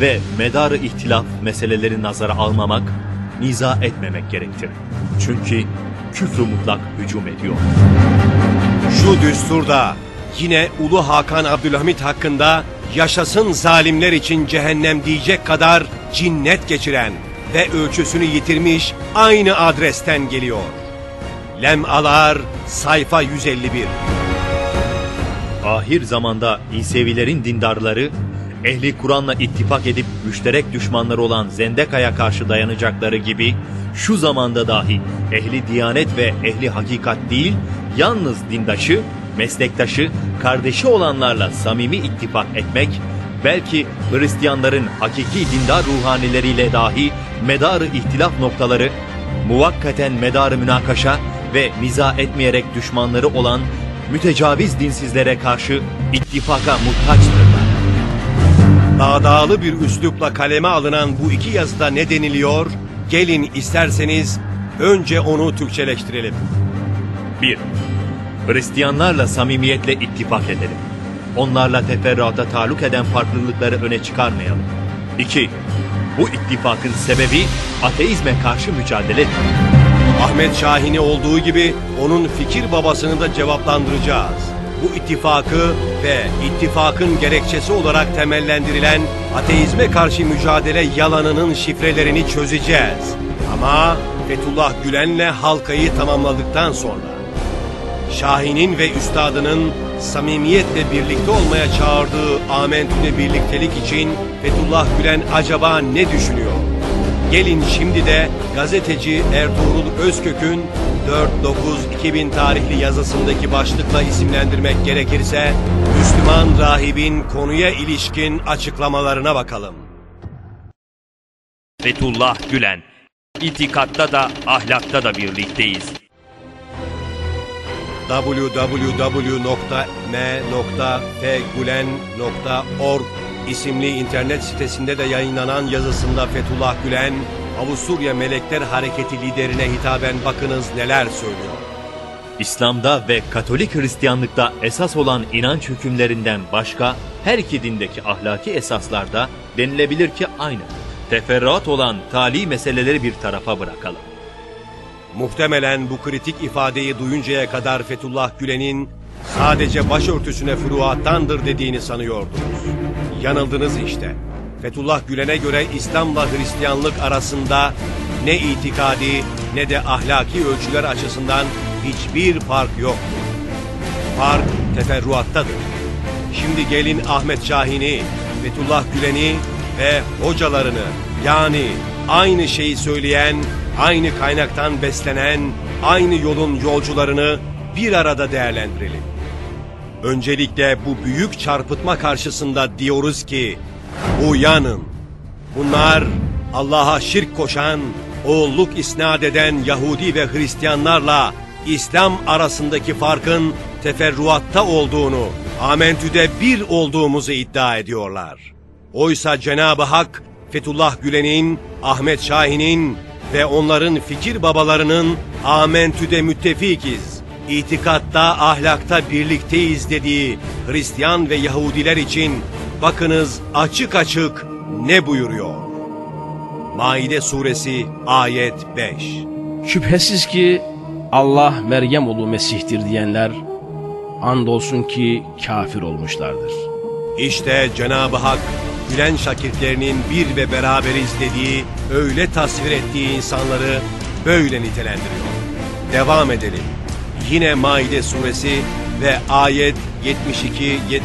ve medarı ihtilaf meseleleri nazara almamak, niza etmemek gerektir. Çünkü küfrü mutlak hücum ediyor. Şu düsturda yine Ulu Hakan Abdülhamit hakkında yaşasın zalimler için cehennem diyecek kadar cinnet geçiren ve ölçüsünü yitirmiş aynı adresten geliyor. Lem Alar sayfa 151 Ahir zamanda İsevilerin dindarları, ehli Kur'an'la ittifak edip müşterek düşmanları olan Zendeka'ya karşı dayanacakları gibi, şu zamanda dahi ehli diyanet ve ehli hakikat değil, yalnız dindaşı, meslektaşı, kardeşi olanlarla samimi ittifak etmek, belki Hristiyanların hakiki dindar ruhanileriyle dahi medarı ihtilaf noktaları, muvakkaten medarı münakaşa ve niza etmeyerek düşmanları olan mütecaviz dinsizlere karşı ittifaka muhtaçtırlar. Dağdağlı bir üslupla kaleme alınan bu iki yazıda ne deniliyor? Gelin isterseniz önce onu Türkçeleştirelim. 1. Hristiyanlarla samimiyetle ittifak edelim. Onlarla teferruata taluk eden farklılıkları öne çıkarmayalım. 2. Bu ittifakın sebebi ateizme karşı mücadeledir. Ahmet Şahin'i olduğu gibi onun fikir babasını da cevaplandıracağız. Bu ittifakı ve ittifakın gerekçesi olarak temellendirilen ateizme karşı mücadele yalanının şifrelerini çözeceğiz. Ama Fethullah Gülen'le halkayı tamamladıktan sonra Şahin'in ve üstadının samimiyetle birlikte olmaya çağırdığı Amentü'de birliktelik için Fethullah Gülen acaba ne düşünüyor? Gelin şimdi de gazeteci Ertuğrul Özkök'ün 4-9-2000 tarihli yazısındaki başlıkla isimlendirmek gerekirse Müslüman rahibin konuya ilişkin açıklamalarına bakalım. Fethullah Gülen. İtikatta da ahlakta da birlikteyiz. www.m.fgulen.org isimli internet sitesinde de yayınlanan yazısında Fethullah Gülen, Avusturya Melekler Hareketi liderine hitaben bakınız neler söylüyor. İslam'da ve Katolik Hristiyanlıkta esas olan inanç hükümlerinden başka her iki dindeki ahlaki esaslarda denilebilir ki aynı. Teferruat olan tali meseleleri bir tarafa bırakalım. Muhtemelen bu kritik ifadeyi duyuncaya kadar Fethullah Gülen'in sadece başörtüsüne furuattandır dediğini sanıyordunuz. Yanıldınız işte. Fethullah Gülen'e göre İslam'la Hristiyanlık arasında ne itikadi ne de ahlaki ölçüler açısından hiçbir fark yoktur. Fark teferruattadır. Şimdi gelin Ahmet Şahin'i, Fethullah Gülen'i ve hocalarını yani aynı şeyi söyleyen, aynı kaynaktan beslenen, aynı yolun yolcularını bir arada değerlendirelim. Öncelikle bu büyük çarpıtma karşısında diyoruz ki uyanın. Bunlar Allah'a şirk koşan, oğulluk isnat eden Yahudi ve Hristiyanlarla İslam arasındaki farkın teferruatta olduğunu, amentüde bir olduğumuzu iddia ediyorlar. Oysa Cenab-ı Hak Fethullah Gülen'in, Ahmet Şahin'in ve onların fikir babalarının amentüde müttefikiz, itikatta, ahlakta birlikteyiz dediği Hristiyan ve Yahudiler için bakınız açık açık ne buyuruyor? Maide suresi ayet 5 Şüphesiz ki Allah Meryem oğlu Mesih'tir diyenler andolsun ki kafir olmuşlardır. İşte Cenab-ı Hak Gülen şakirtlerinin bir ve beraberiz dediği, öyle tasvir ettiği insanları böyle nitelendiriyor. Devam edelim. Yine Maide suresi ve ayet 72-73.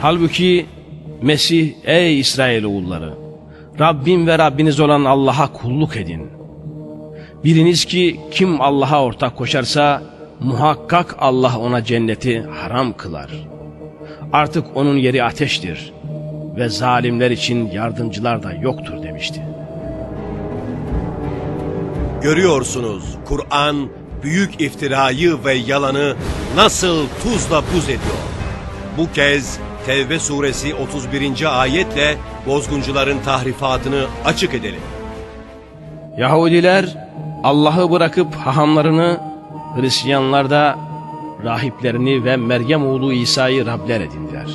Halbuki Mesih ey İsrailoğulları Rabbim ve Rabbiniz olan Allah'a kulluk edin. Biriniz ki kim Allah'a ortak koşarsa muhakkak Allah ona cenneti haram kılar. Artık onun yeri ateştir ve zalimler için yardımcılar da yoktur demişti. Görüyorsunuz Kur'an büyük iftirayı ve yalanı nasıl tuzla buz ediyor. Bu kez Tevbe suresi 31. ayetle bozguncuların tahrifatını açık edelim. Yahudiler Allah'ı bırakıp hahamlarını, Hristiyanlar da rahiplerini ve Meryem oğlu İsa'yı Rabler edindiler.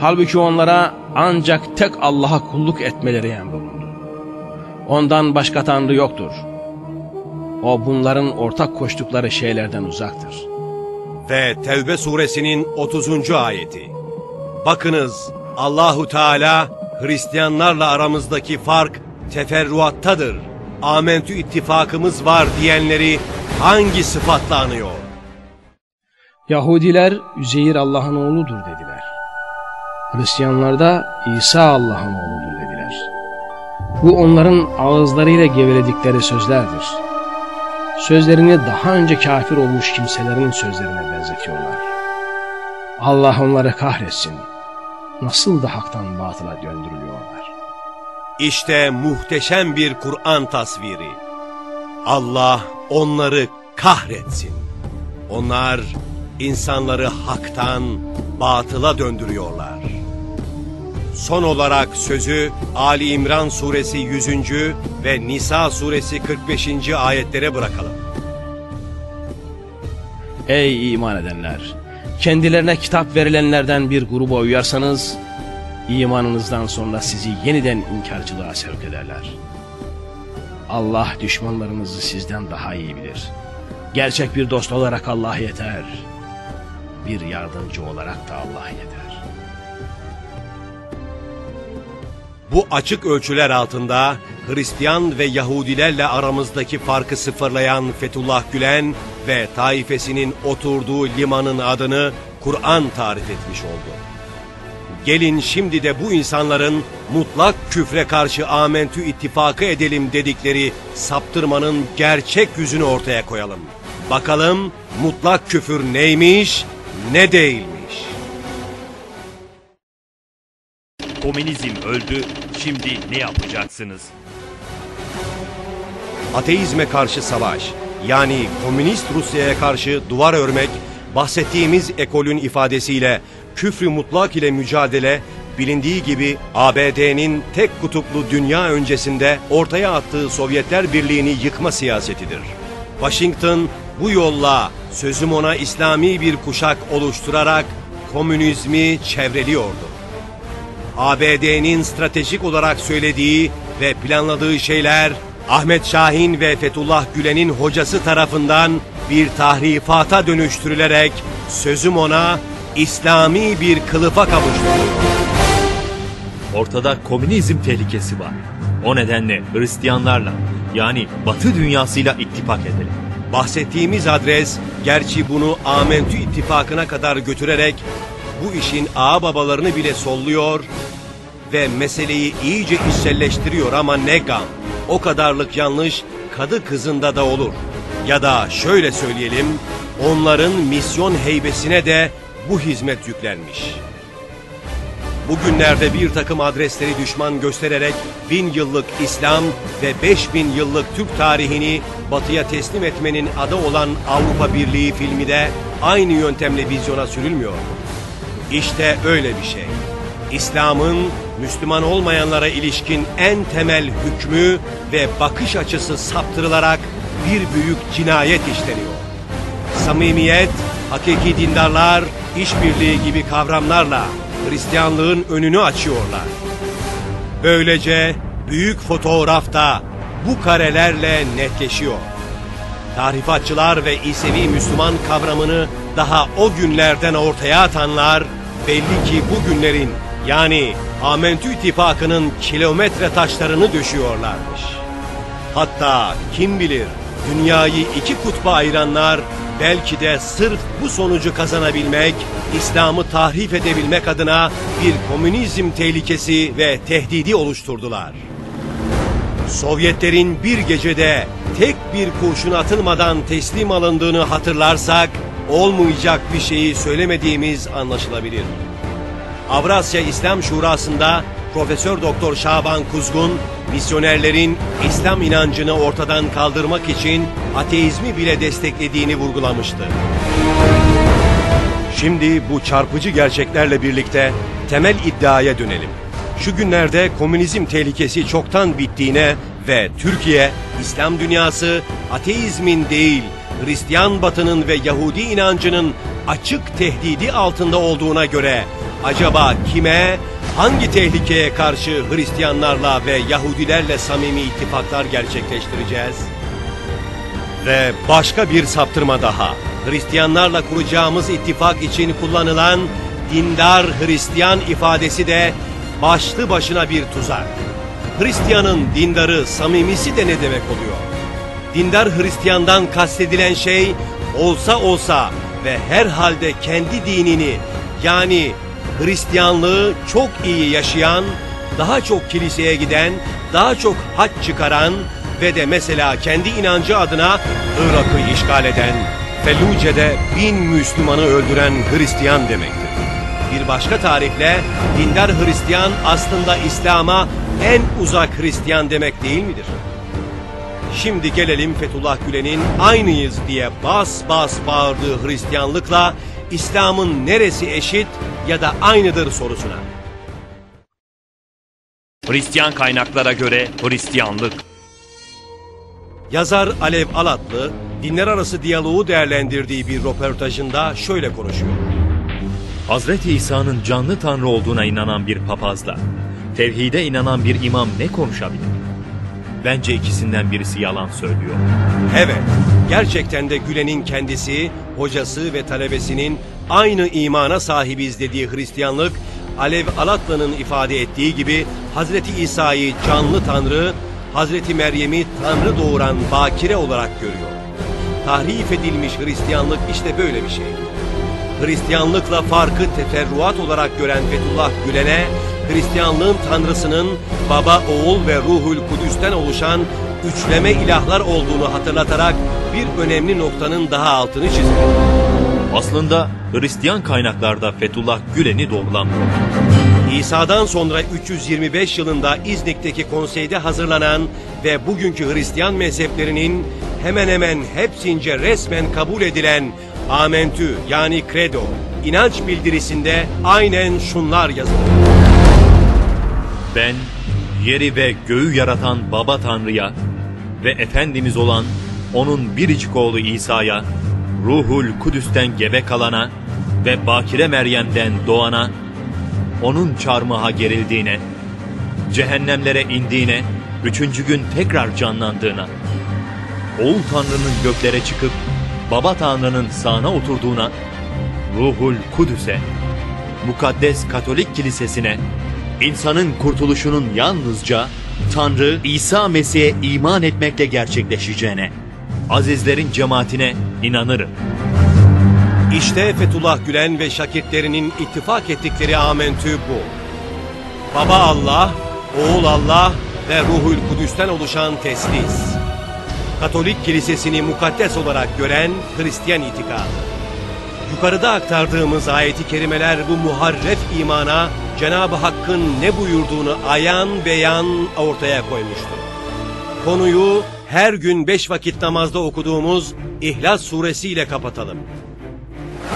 Halbuki onlara ancak tek Allah'a kulluk etmeleri emrolundu. Ondan başka tanrı yoktur. O bunların ortak koştukları şeylerden uzaktır. Ve Tevbe suresinin 30. ayeti. Bakınız Allahu Teala Hristiyanlarla aramızdaki fark teferruattadır. Amentü ittifakımız var diyenleri hangi sıfatla anıyor? Yahudiler Üzeyir Allah'ın oğludur dediler. Hristiyanlar da İsa Allah'ın oğludur dediler. Bu onların ağızlarıyla geveledikleri sözlerdir. Sözlerini daha önce kafir olmuş kimselerin sözlerine benzetiyorlar. Allah onları kahretsin. Nasıl da haktan batıla döndürülüyorlar. İşte muhteşem bir Kur'an tasviri. Allah onları kahretsin. Onlar insanları haktan batıla döndürüyorlar. Son olarak sözü Ali İmran suresi 100. ve Nisa suresi 45. ayetlere bırakalım. Ey iman edenler! Kendilerine kitap verilenlerden bir gruba uyarsanız, imanınızdan sonra sizi yeniden inkarcılığa sevk ederler. Allah düşmanlarınızı sizden daha iyi bilir. Gerçek bir dost olarak Allah yeter. Bir yardımcı olarak da Allah yeter. Bu açık ölçüler altında Hristiyan ve Yahudilerle aramızdaki farkı sıfırlayan Fethullah Gülen ve taifesinin oturduğu limanın adını Kur'an tarif etmiş oldu. Gelin şimdi de bu insanların mutlak küfre karşı amentü ittifakı edelim dedikleri saptırmanın gerçek yüzünü ortaya koyalım. Bakalım mutlak küfür neymiş, ne değilmiş. Komünizm öldü, şimdi ne yapacaksınız? Ateizme karşı savaş, yani komünist Rusya'ya karşı duvar örmek, bahsettiğimiz ekolün ifadesiyle küfrü mutlak ile mücadele, bilindiği gibi ABD'nin tek kutuplu dünya öncesinde ortaya attığı Sovyetler Birliği'ni yıkma siyasetidir. Washington bu yolla sözüm ona İslami bir kuşak oluşturarak komünizmi çevreliyordu. ABD'nin stratejik olarak söylediği ve planladığı şeyler Ahmet Şahin ve Fethullah Gülen'in hocası tarafından bir tahrifata dönüştürülerek sözüm ona İslami bir kılıfa kavuşturuldu. Ortada komünizm tehlikesi var. O nedenle Hristiyanlarla yani Batı dünyasıyla ittifak edelim. Bahsettiğimiz adres gerçi bunu Amentü ittifakına kadar götürerek bu işin ağa babalarını bile solluyor ve meseleyi iyice içselleştiriyor ama ne gam. O kadarlık yanlış kadı kızında da olur. Ya da şöyle söyleyelim, onların misyon heybesine de bu hizmet yüklenmiş. Bugünlerde bir takım adresleri düşman göstererek bin yıllık İslam ve beş bin yıllık Türk tarihini batıya teslim etmenin adı olan Avrupa Birliği filmi de aynı yöntemle vizyona sürülmüyor. İşte öyle bir şey. İslam'ın Müslüman olmayanlara ilişkin en temel hükmü ve bakış açısı saptırılarak bir büyük cinayet işleniyor. Samimiyet, hakiki dindarlar, işbirliği gibi kavramlarla Hristiyanlığın önünü açıyorlar. Böylece büyük fotoğrafta bu karelerle netleşiyor. Tarifatçılar ve İsevi Müslüman kavramını daha o günlerden ortaya atanlar belli ki bu günlerin yani Amentü ittifakının kilometre taşlarını düşüyorlarmış. Hatta kim bilir dünyayı iki kutba ayıranlar belki de sırf bu sonucu kazanabilmek, İslam'ı tahrif edebilmek adına bir komünizm tehlikesi ve tehdidi oluşturdular. Sovyetlerin bir gecede tek bir kurşun atılmadan teslim alındığını hatırlarsak olmayacak bir şeyi söylemediğimiz anlaşılabilir. Avrasya İslam Şurası'nda Profesör Doktor Şaban Kuzgun, misyonerlerin İslam inancını ortadan kaldırmak için ateizmi bile desteklediğini vurgulamıştı. Şimdi bu çarpıcı gerçeklerle birlikte temel iddiaya dönelim. Şu günlerde komünizm tehlikesi çoktan bittiğine ve Türkiye, İslam dünyası ateizmin değil, Hristiyan batının ve Yahudi inancının açık tehdidi altında olduğuna göre Acaba kime, hangi tehlikeye karşı Hristiyanlarla ve Yahudilerle samimi ittifaklar gerçekleştireceğiz? Ve başka bir saptırma daha. Hristiyanlarla kuracağımız ittifak için kullanılan dindar Hristiyan ifadesi de başlı başına bir tuzak. Hristiyanın dindarı, samimisi de ne demek oluyor? Dindar Hristiyandan kastedilen şey olsa olsa ve herhalde kendi dinini yani Hristiyanlığı çok iyi yaşayan, daha çok kiliseye giden, daha çok haç çıkaran ve de mesela kendi inancı adına Irak'ı işgal eden, Felluce'de bin Müslümanı öldüren Hristiyan demektir. Bir başka tarifle dindar Hristiyan aslında İslam'a en uzak Hristiyan demek değil midir? Şimdi gelelim Fethullah Gülen'in aynıyız diye bas bas bağırdığı Hristiyanlıkla İslam'ın neresi eşit ya da aynıdır sorusuna. Hristiyan kaynaklara göre Hristiyanlık, Yazar Alev Alatlı, dinler arası diyaloğu değerlendirdiği bir röportajında şöyle konuşuyor. Hazreti İsa'nın canlı tanrı olduğuna inanan bir papazla, tevhide inanan bir imam ne konuşabilir? Bence ikisinden birisi yalan söylüyor. Evet, gerçekten de Gülen'in kendisi, hocası ve talebesinin aynı imana sahibiz dediği Hristiyanlık, Alev Alatlı'nın ifade ettiği gibi Hazreti İsa'yı canlı tanrı, Hazreti Meryem'i tanrı doğuran bakire olarak görüyor. Tahrif edilmiş Hristiyanlık işte böyle bir şey. Hristiyanlıkla farkı teferruat olarak gören Fethullah Gülen'e, Hristiyanlığın tanrısının Baba, Oğul ve Ruhul Kudüs'ten oluşan üçleme ilahlar olduğunu hatırlatarak bir önemli noktanın daha altını çiziyor. Aslında Hristiyan kaynaklarda Fethullah Gülen'i doğrulamıyor. İsa'dan sonra 325 yılında İznik'teki konseyde hazırlanan ve bugünkü Hristiyan mezheplerinin hemen hemen hepsince resmen kabul edilen Amentü yani Credo inanç bildirisinde aynen şunlar yazılır. Ben yeri ve göğü yaratan Baba Tanrı'ya ve Efendimiz olan onun biricik oğlu İsa'ya, Ruhul Kudüs'ten gebe kalana ve Bakire Meryem'den doğana, onun çarmıha gerildiğine, cehennemlere indiğine, üçüncü gün tekrar canlandığına, Oğul Tanrı'nın göklere çıkıp Baba Tanrı'nın sağına oturduğuna, Ruhul Kudüs'e, mukaddes Katolik Kilisesi'ne, insanın kurtuluşunun yalnızca Tanrı İsa Mesih'e iman etmekle gerçekleşeceğine, azizlerin cemaatine inanırım. İşte Fethullah Gülen ve şakirtlerinin ittifak ettikleri amentü bu. Baba Allah, Oğul Allah ve Ruhul Kudüs'ten oluşan teslis. Katolik kilisesini mukaddes olarak gören Hristiyan itikadı. Yukarıda aktardığımız ayeti kerimeler bu muharref imana Cenab-ı Hakk'ın ne buyurduğunu ayan beyan ortaya koymuştur. Konuyu her gün beş vakit namazda okuduğumuz İhlas suresiyle kapatalım.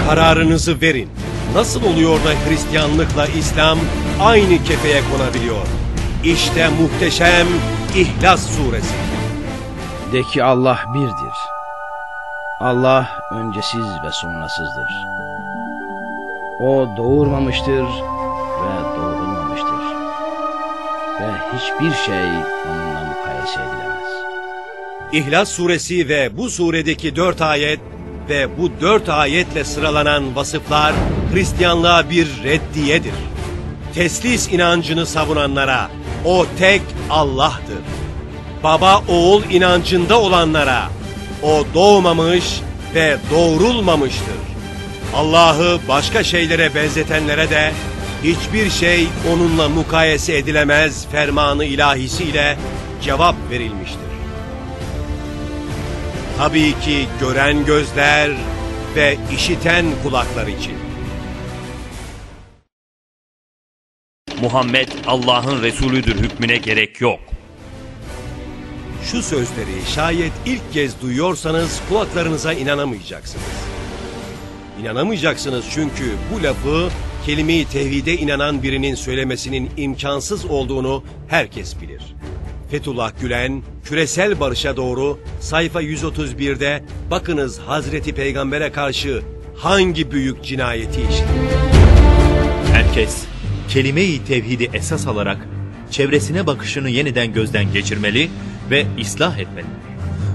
Kararınızı verin. Nasıl oluyor da Hristiyanlıkla İslam aynı kefeye konabiliyor? İşte muhteşem İhlas suresi. De ki Allah birdir. Allah öncesiz ve sonrasızdır. O doğurmamıştır ve doğrulmamıştır. Ve hiçbir şey onunla mukayese edilemez. İhlas suresi ve bu suredeki dört ayet ve bu dört ayetle sıralanan vasıflar Hristiyanlığa bir reddiyedir. Teslis inancını savunanlara o tek Allah'tır. Baba oğul inancında olanlara o doğmamış ve doğrulmamıştır. Allah'ı başka şeylere benzetenlere de hiçbir şey onunla mukayese edilemez fermanı ilahisiyle cevap verilmiştir. Tabii ki gören gözler ve işiten kulaklar için. Muhammed Allah'ın Resulüdür hükmüne gerek yok. Şu sözleri şayet ilk kez duyuyorsanız kulaklarınıza inanamayacaksınız. İnanamayacaksınız çünkü bu lafı kelime-i tevhide inanan birinin söylemesinin imkansız olduğunu herkes bilir. Fethullah Gülen, küresel barışa doğru sayfa 131'de bakınız Hazreti Peygamber'e karşı hangi büyük cinayeti işledi. Herkes kelime-i tevhidi esas alarak çevresine bakışını yeniden gözden geçirmeli ve ıslah etmeli.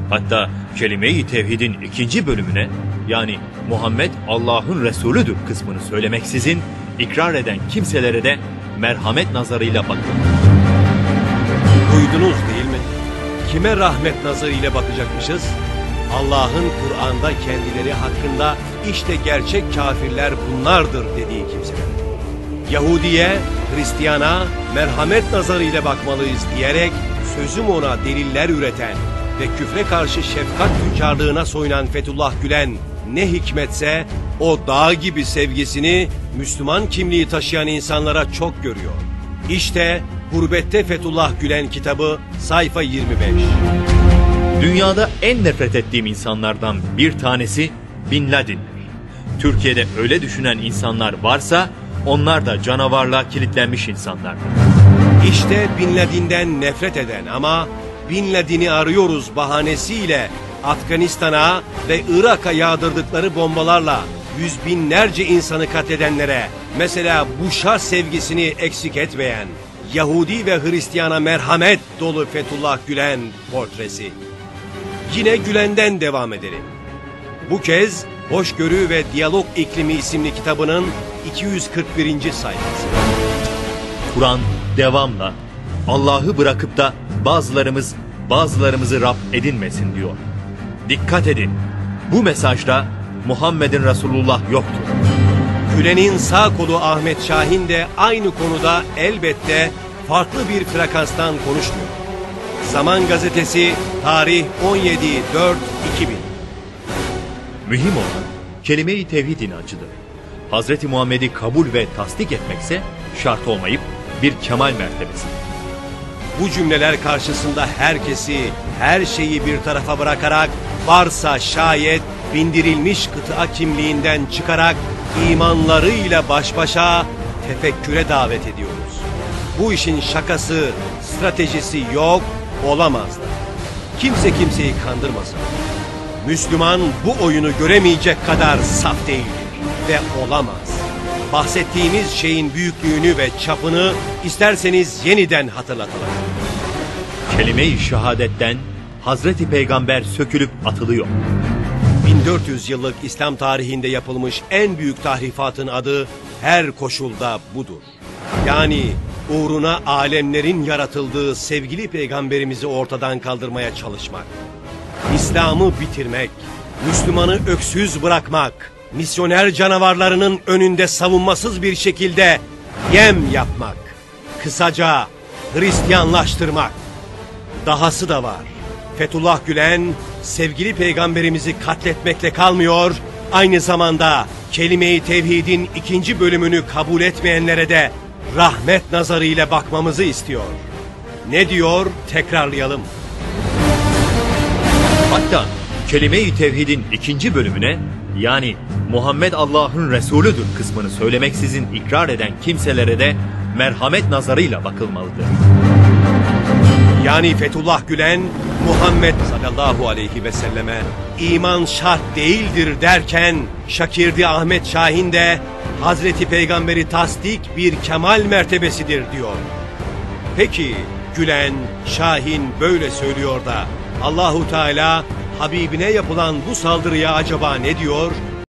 Hatta kelime-i tevhidin ikinci bölümüne yani Muhammed Allah'ın Resulüdür kısmını söylemeksizin ikrar eden kimselere de merhamet nazarıyla bakın. Duydunuz değil mi? Kime rahmet nazarıyla bakacakmışız? Allah'ın Kur'an'da kendileri hakkında işte gerçek kafirler bunlardır dediği kimseler. Yahudiye, Hristiyana merhamet nazarıyla bakmalıyız diyerek sözüm ona deliller üreten ve küfre karşı şefkat tüccarlığına soyunan Fethullah Gülen ne hikmetse o dağ gibi sevgisini Müslüman kimliği taşıyan insanlara çok görüyor. İşte Gurbette Fethullah Gülen kitabı sayfa 25. Dünyada en nefret ettiğim insanlardan bir tanesi Bin Laden'dir. Türkiye'de öyle düşünen insanlar varsa onlar da canavarlığa kilitlenmiş insanlardır. İşte Bin Laden'den nefret eden ama Bin Laden'i arıyoruz bahanesiyle Afganistan'a ve Irak'a yağdırdıkları bombalarla yüz binlerce insanı katledenlere mesela Bush'a sevgisini eksik etmeyen Yahudi ve Hristiyana merhamet dolu Fethullah Gülen portresi. Yine Gülen'den devam edelim. Bu kez Hoşgörü ve Diyalog İklimi isimli kitabının 241. sayfası. Kur'an devamla Allah'ı bırakıp da bazılarımız bazılarımızı Rab edinmesin diyor. Dikkat edin. Bu mesajda Muhammed'in Resulullah yoktur. Gülen'in sağ kolu Ahmet Şahin de aynı konuda elbette farklı bir frekanstan konuşmuyor. Zaman Gazetesi tarih 17.4.2000 Mühim olan kelime-i tevhid inancıdır. Hazreti Muhammed'i kabul ve tasdik etmekse şart olmayıp bir kemal mertebesidir. Bu cümleler karşısında herkesi, her şeyi bir tarafa bırakarak varsa şayet bindirilmiş kıta kimliğinden çıkarak imanlarıyla baş başa tefekküre davet ediyoruz. Bu işin şakası, stratejisi yok, olamaz. Kimse kimseyi kandırmasın. Müslüman bu oyunu göremeyecek kadar saf değildir ve olamaz. Bahsettiğimiz şeyin büyüklüğünü ve çapını isterseniz yeniden hatırlatalım. Kelime-i şehadetten Hazreti Peygamber sökülüp atılıyor. 1400 yıllık İslam tarihinde yapılmış en büyük tahrifatın adı her koşulda budur. Yani uğruna alemlerin yaratıldığı sevgili peygamberimizi ortadan kaldırmaya çalışmak. İslam'ı bitirmek, Müslümanı öksüz bırakmak, misyoner canavarlarının önünde savunmasız bir şekilde yem yapmak. Kısaca Hristiyanlaştırmak. Dahası da var. Fethullah Gülen sevgili peygamberimizi katletmekle kalmıyor, aynı zamanda kelime-i tevhidin ikinci bölümünü kabul etmeyenlere de rahmet nazarıyla bakmamızı istiyor. Ne diyor tekrarlayalım. Hatta kelime-i tevhidin ikinci bölümüne yani Muhammed Allah'ın Resulüdür kısmını söylemeksizin ikrar eden kimselere de merhamet nazarıyla bakılmalıdır. Yani Fethullah Gülen Muhammed sallallahu aleyhi ve selleme iman şart değildir derken Şakirdi Ahmet Şahin de Hazreti Peygamberi tasdik bir kemal mertebesidir diyor. Peki Gülen, Şahin böyle söylüyor da Allahu Teala Habibine yapılan bu saldırıya acaba ne diyor?